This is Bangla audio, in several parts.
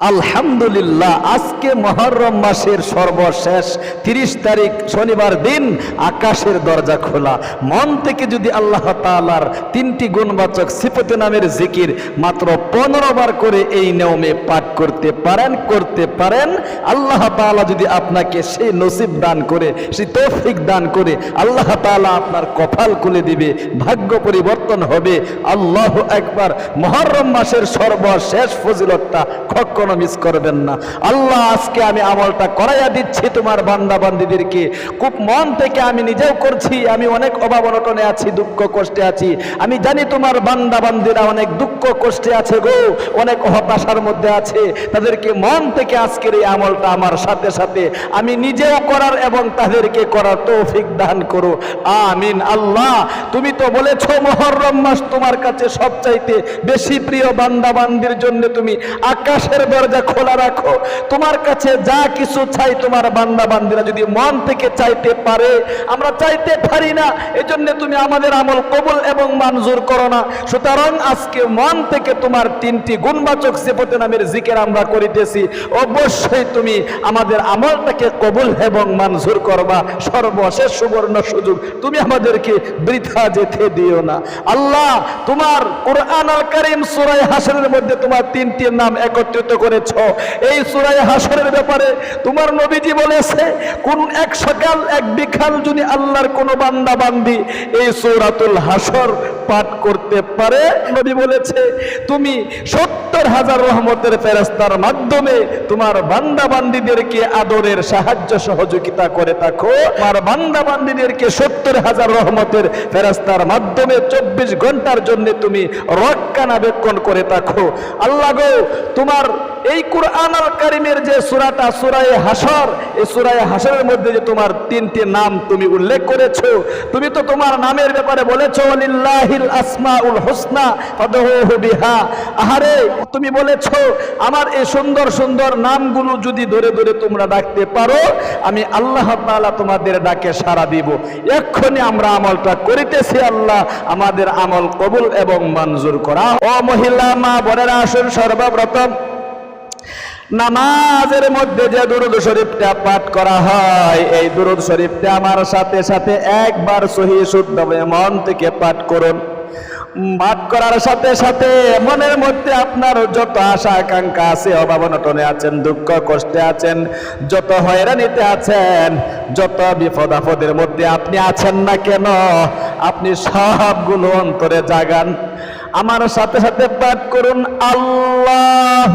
আলহামদুলিল্লাহ, আজকে মহরম মাসের সর্বশেষ তিরিশ তারিখ শনিবার দিন আকাশের দরজা খোলা। মন থেকে যদি আল্লাহ তাআলার তিনটি গুণবাচক সিফতে নামের জিকির মাত্র পনেরো বার করে এই নিয়মে পাঠ করতে পারেন করতে পারেন, আল্লাহ তাআলা যদি আপনাকে সেই নসিব দান করে, সেই তৌফিক দান করে, আল্লাহ তাআলা আপনার কপাল খুলে দিবে, ভাগ্য পরিবর্তন হবে। আল্লাহ একবার মহরম মাসের সর্বশেষ ফজিলতটা কখনো মিস করবেন না। আল্লাহ, আজকে আমি আমলটা করাইয়া দিচ্ছি তোমার বান্দা বান্দিদেরকে। খুব মন থেকে আমি নিজেও করছি, আমি অনেক অভাব অনটনে আছি, দুঃখ কষ্টে আছি। আমি জানি তোমার বান্দা বান্দিরা অনেক দুঃখ কষ্টে আছে গো, অনেক হতাশার মধ্যে আছে। তাদেরকে মন থেকে আজকের এই আমলটা আমার সাথে সাথে আমি নিজেও করার এবং তাদেরকে করার তৌফিক দান করো। আমিন, আল্লাহ। তুমি তো বলেছ, মহরম মাস তোমার কাছে সবচাইতে বেশি প্রিয় বান্দা বান্দির জন্য তুমি আকাশের দরজা খোলা রাখো। তোমার কাছে যা কিছু চাই তোমার বান্দা বান্দিরা যদি মন থেকে চাইতে পারে, আমরা চাইতে পারি না। এজন্য তুমি আমাদের আমল কবুল এবং মঞ্জুর করো না। সুতরাং আজকে মন থেকে তোমার তিনটি গুণবাচক সেপতে নামের জিকের আমরা করিতেছি। অবশ্যই তুমি আমাদের আমলটাকে কবুল এবং মঞ্জুর করবা। সর্বশেষ সুবর্ণ সুযোগ তুমি আমাদেরকে বৃথা যেতে দিও না। আল্লাহ, তোমার কোরআন আল করিম সুরাই হাসরের মধ্যে তোমার তিনটি নাম একত্রিত করেছ। এই সুরাই হাসরের ব্যাপারে তোমার নবীজি বলেছে, কোন এক সকাল, এক বিকাল যদি আল্লাহর কোনো বান্দা বান্দি এই সূরাতুল হাসর পাঠ করতে পারে? নবী বলেছে, তুমি সত্তর হাজার রহমতের ফেরেস্তার মাধ্যমে তোমার বান্দা বান্দিদেরকে আদরের সাহায্য সহযোগিতা করে থাকো। আর বান্দা বান্দিদেরকে সত্তর হাজার রহমতের ফেরেস্তার মাধ্যমে চব্বিশ ঘণ্টার জন্য তুমি রক্ষণাবেক্ষণ করে থাকো। আল্লাহ গো, তোমার এই কুরআন আল কারিমের যে সুরাটা, সূরায়ে হাসর এই সূরায়ে হাসরের মধ্যে যে তোমার তিনটি নাম তুমি উল্লেখ করেছ, তুমি তো তোমার নামের ব্যাপারে বলেছ লিল্লাহিল আসমাউল হুসনা বিহা। আহারে, তুমি বলেছ, আমার এই সুন্দর সুন্দর নামগুলো যদি ধরে ধরে তোমরা ডাকতে পারো, আমি আল্লাহ তাআলা তোমাদের ডাকে সাড়া দিব। এক্ষুনি আমরা আমলটা করিতেছি, আল্লাহ আমাদের আমল কবুল এবং মঞ্জুর করা। ও মহিলা, মা, বোনেরা, আসুন সর্বপ্রথম। নামাজের মধ্যে যে দুরুদ শরীফটা পাঠ করা হয়, এই দুরুদ শরীফটা আমার সাথে সাথে একবার সহি শুদ্ধভাবে মন থেকে পাঠ করুন। পাঠ করার সাথে সাথে মনের মধ্যে আপনার যত আশা আকাঙ্ক্ষা আছে, অভাব অনটনে আছেন, দুঃখ কষ্টে আছেন, যত হয়রানিতে আছেন, যত বিপদ আপদের মধ্যে আপনি আছেন না কেন, আপনি সবগুলো অন্তরে জাগান। আমার সাথে সাথে পাঠ করুন আল্লাহ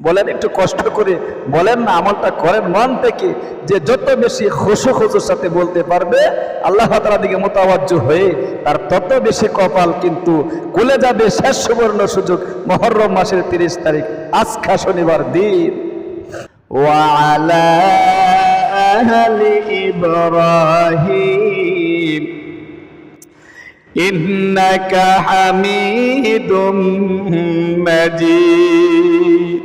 বলেন একটু কষ্ট করে বলেন না আমলটা করেন মন থেকে যে যত বেশি খুশু খুশুর সাথে বলতে পারবে আল্লাহ তালা দিকে মোতাবাজ্য হয়ে তার তত বেশি কপাল কিন্তু কুলে যাবে শেষ সুবর্ণ সুযোগ মহরম মাসের তিরিশ তারিখ আজকা শনিবার দিন وعلى أهل إبراهيم إنك حميد مجيد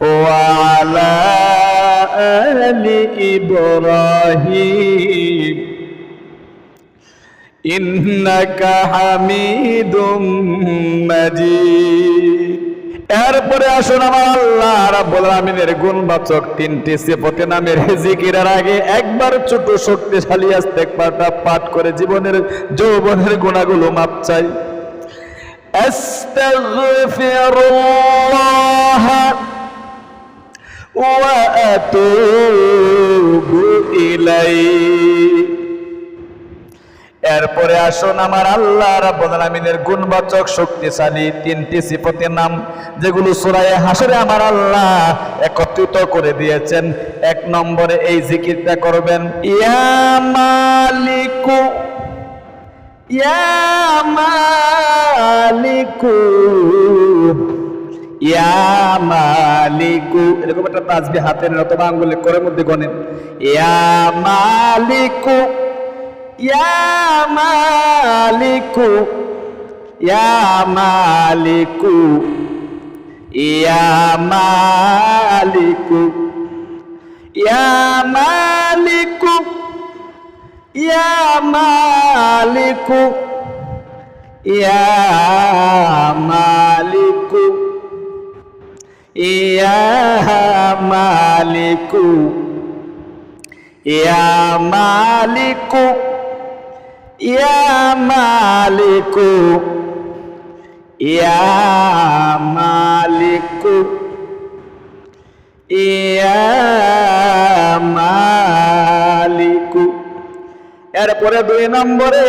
وعلى آل إبراهيم إنك حميد مجيد এরপরে আসুন আমার আল্লাহ রাব্বুল আলামিনের গুণবাচক তিনটি সিফতে নামের জিকিরের আগে একবার ছোট শক্তিশালী ইস্তেগফারটা পাঠ করে জীবনের যৌবনের গুণাগুলো মাপ চাই أستغفر الله وأتوب إليه এরপরে আসুন আমার আল্লাহ রাব্বুল আলামিনের গুণবাচক শক্তিশালী তিনটি সিফতের নাম যেগুলো সূরায়ে হাসরে আমার আল্লাহ একত্রিত করে দিয়েছেন এক নম্বরে এই জিকিরটা করবেন ইয়া মালিকু ইয়া মালিকু ইয়া মালিকু, এরকম একটা তাজবি হাতে নেন অথবা আঙ্গুলে করে মধ্যে গণেন। ইয়া মালিকু ইয়া মালিকু ইয়া মালিকু ইয়া মালিকু ইয়া মালিকু ইয়া মালিকু ইয়া মালিকু। ইয়া মালিকু। ইয়া মালিকু। ইয়া মালিকু। ইয়া মালিকু। ইয়া মালিকু। এরপরে দুই নম্বরে,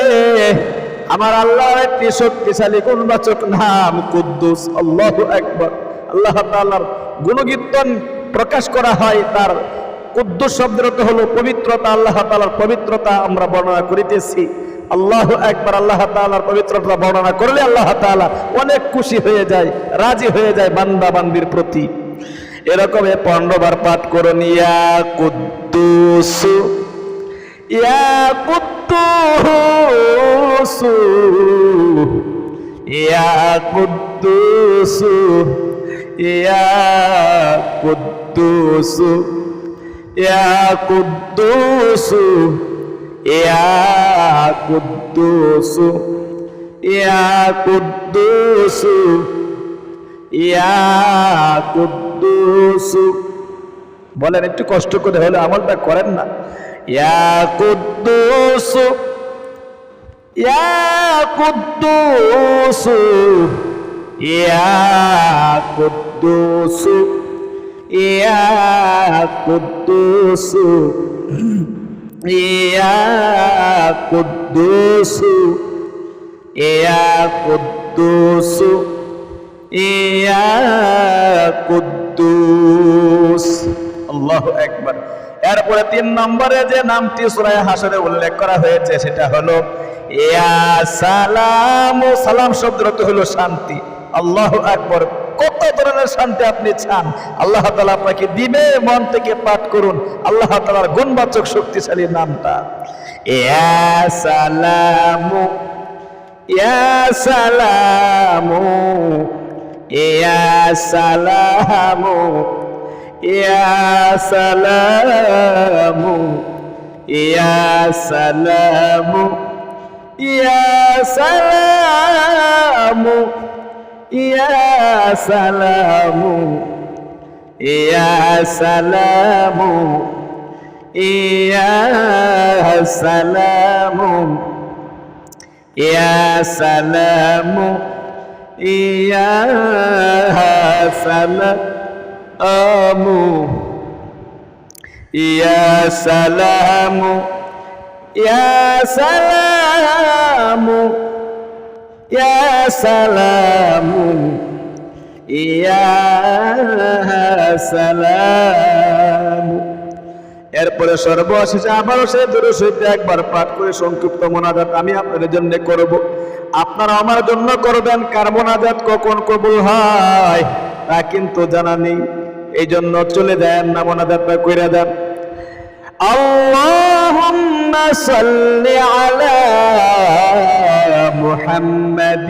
আমার আল্লাহর একটি শক্তিশালী গুণবাচক নাম কুদ্দুস। আল্লাহ একবার আল্লাহ তাআলার গুণকীর্তন প্রকাশ করা হয়, তার কুদ্দুস শব্দের অর্থ হলো পবিত্রতা, আল্লাহ তাআলার পবিত্রতা আমরা বর্ণনা করিতেছি। আল্লাহ একবার আল্লাহ তাআলার পবিত্রতা বর্ণনা করলে আল্লাহ তাআলা অনেক খুশি হয়ে যায়, রাজি হয়ে যায় বান্দা বান্দির প্রতি। এরকম পনেরো বার পাঠ করুন ইয়া কুদ্দুস ইয়া কুদ্দুস ইয়া কুদ্দুস। ইয়া কুদ্দুস ইয়া কুদ্দুস ইয়া কুদ্দুস ইয়া কুদ্দুস ইয়া কুদ্দুস। বলেন, একটু কষ্ট করে হলে আমলটা করেন না। ইয়া কুদ্দুস ইয়া কুদ্দুস। يا قدوس يا قدوس يا قدوس يا قدوس يا قدوس الله এরপরে তিন নম্বরে যে নামটি সুরায় হাসরে উল্লেখ করা হয়েছে, সেটা হলো, ইয়া সালাম সালাম শব্দ হলো শান্তি। আল্লাহু আকবার, কত ধরনের শান্তি আপনি চান? আল্লাহ তালা আপনাকে দিবে, মন থেকে পাঠ করুন। আল্লাহ তালার গুণবাচক শক্তিশালী নামটা। সালামু সালামু সালামু সালামু সালামু। সালামু, ইয়া সালামু ইয়া সালামু ইয়া সালামু ইয়া সালামু ইয়া সালামু ইয়া সালামু ইয়া সালামু। ইয়া সালামু এরপরে সর্বশেষে আবারও সে দূরে সহিতে একবার পাঠ করে সংক্ষিপ্ত মোনাজাত আমি আপনাদের জন্য করব আপনারা আমার জন্য করবেন কার মোনাজাত কখন কবুল হয় তা কিন্তু জানা নেই এই জন্য চলে দেন না মোনাজাতটা কইরা দেন اللهم صل على محمد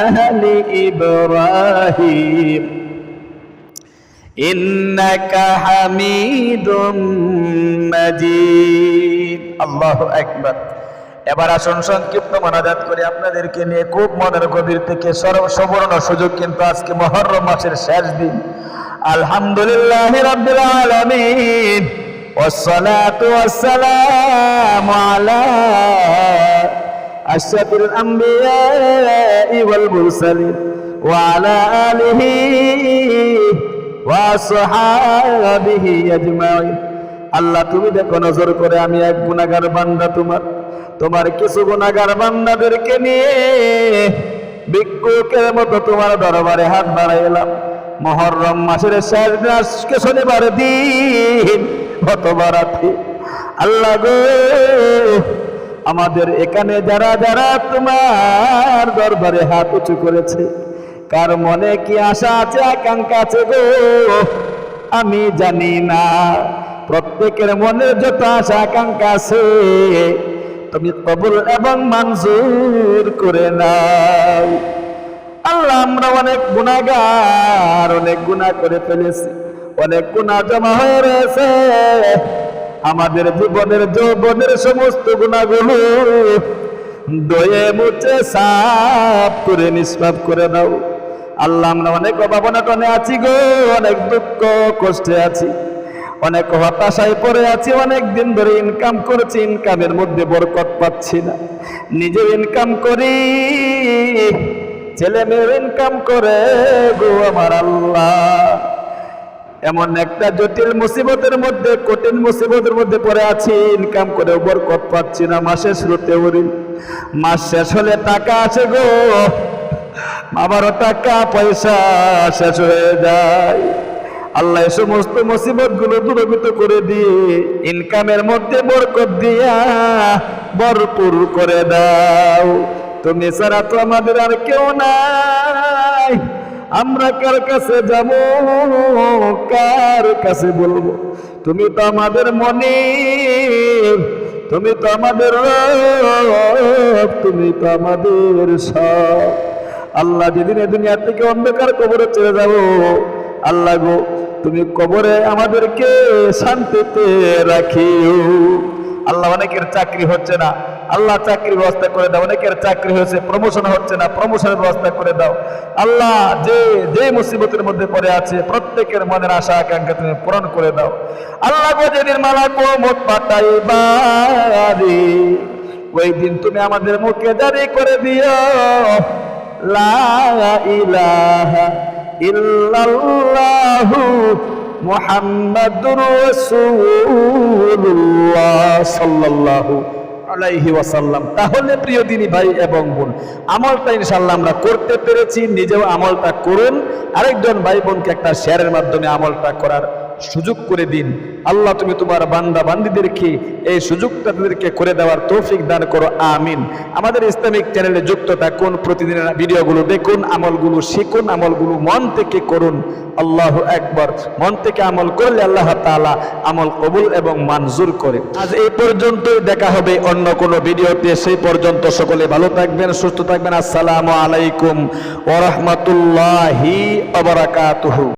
أهل إبراهيم إنك حميد مجيد الله أكبر এবার আসুন সংক্ষিপ্ত মনাজাত করে আপনাদেরকে নিয়ে খুব মনের গভীর থেকে সর্ব সুবর্ণ সুযোগ কিন্তু আজকে মহরম মাসের শেষ দিন আলহামদুলিল্লাহ রাব্বিল আলামিন والصلاة والسلام على أشرف الأنبياء والمرسلين وعلى آله وصحابه أجمعين আল্লাহ তুমি দেখো নজর করে আমি এক গুণাগার বান্দা তোমার তোমার কিছু গুণাগার বান্দাদেরকে নিয়ে ভিক্ষুকের মতো তোমার দরবারে হাত বাড়াইলাম মহরম মাসের শেষ দিন আজকে শনিবার দিন গত বারাতে আল্লাহ গো আমাদের এখানে যারা যারা তোমার দরবারে হাত উঁচু করেছে, কার মনে কি আশা আছে, আকাঙ্ক্ষা আছে গো? আমি জানি না। প্রত্যেকের মনে যত আশা, আকাঙ্ক্ষা আছে। তুমি কবুল এবং মঞ্জুর করে নাও। আল্লাহ, আমরা অনেক গুণাগার অনেক গুণা করে ফেলেছি, অনেক গুণা জমা হয়ে রয়েছে। আমাদের জীবনের যৌবনের সমস্ত গুণাগুলো দয়ে মুছে সাফ করে, নিষ্পাপ করে দাও আল্লাহ, আমরা অনেক অভাবনাটনে আছি গো, অনেক দুঃখ কষ্টে আছি। অনেক হতাশায় পড়ে আছি, অনেক দিন ধরে ইনকাম করছি ইনকামের মধ্যে বরকত পাচ্ছি না। নিজে ইনকাম করি ছেলে মেয়ে ইনকাম করে গো আমার আল্লাহ। এমন একটা জটিল মুসিবতের মধ্যে, কঠিন মুসিবতের মধ্যে পড়ে আছি ইনকাম করে বরকত পাচ্ছি না, মাসে শুরুতে ওরি মাস শেষ হলে টাকা আছে গো আবারও টাকা, পয়সা শেষ হয়ে যায়। আল্লাহ সমস্ত মুসিবতগুলো দূরীভূত করে দিয়ে ইনকামের মধ্যে বরকত দিয়া ভরপুর করে দাও। তুমি ছাড়া তো আমাদের আর কেউ নাই। আমরা কার কাছে যাব? কার কাছে বলব? তুমি তো আমাদের মনে তুমি তো আমাদের তুমি তো আমাদের সব। আল্লাহ যেদিন এ দুনিয়া থেকে অন্ধকার কবরে চলে যাব, আল্লাহ গো, তুমি কবরে আমাদেরকে শান্তিতে রাখিও। আল্লাহ অনেকের চাকরি হচ্ছে না। আল্লাহ চাকরির ব্যবস্থা করে দাও। অনেকের চাকরি হয়েছে প্রমোশন হচ্ছে না প্রমোশনের ব্যবস্থা করে দাও। আল্লাহ যে যে মুসিবতের মধ্যে পড়ে আছে, প্রত্যেকের মনের আশা, আকাঙ্ক্ষা তুমি পূরণ করে দাও। আল্লাহ যেদিন মালা কোমত পাঠাই বাড়ি ওই দিন তুমি আমাদের মুখে জারি করে দিও। লা ইলাহা ইল্লাল্লাহু সাল্লাল্লাহু আলাইহি ওয়াসাল্লাম। তাহলে প্রিয় দিনী ভাই এবং বোন, আমলটা ইনশাআল্লাহ আমরা করতে পেরেছি, নিজেও আমলটা করুন। আরেকজন ভাই বোনকে একটা শেয়ারের মাধ্যমে আমলটা করার সুযোগ করে দিন। আল্লাহ তুমি তোমার বান্দা বান্দিদেরকে এই সুযোগটা তাদেরকে করে দেওয়ার তৌফিক দান করো, আমিন। আমাদের ইসলামিক চ্যানেলে যুক্ত থাকুন, প্রতিদিনের ভিডিওগুলো দেখুন, আমলগুলো শিখুন, আমলগুলো মন থেকে করুন। আল্লাহ একবার মন থেকে আমল করলে আল্লাহ তাআলা আমল কবুল এবং মঞ্জুর করে। আজ এই পর্যন্তই, দেখা হবে অন্য কোনো ভিডিওতে। সেই পর্যন্ত সকলে ভালো থাকবেন, সুস্থ থাকবেন। আসসালামু আলাইকুম ওয়া রাহমাতুল্লাহি ওয়া বারাকাতুহু।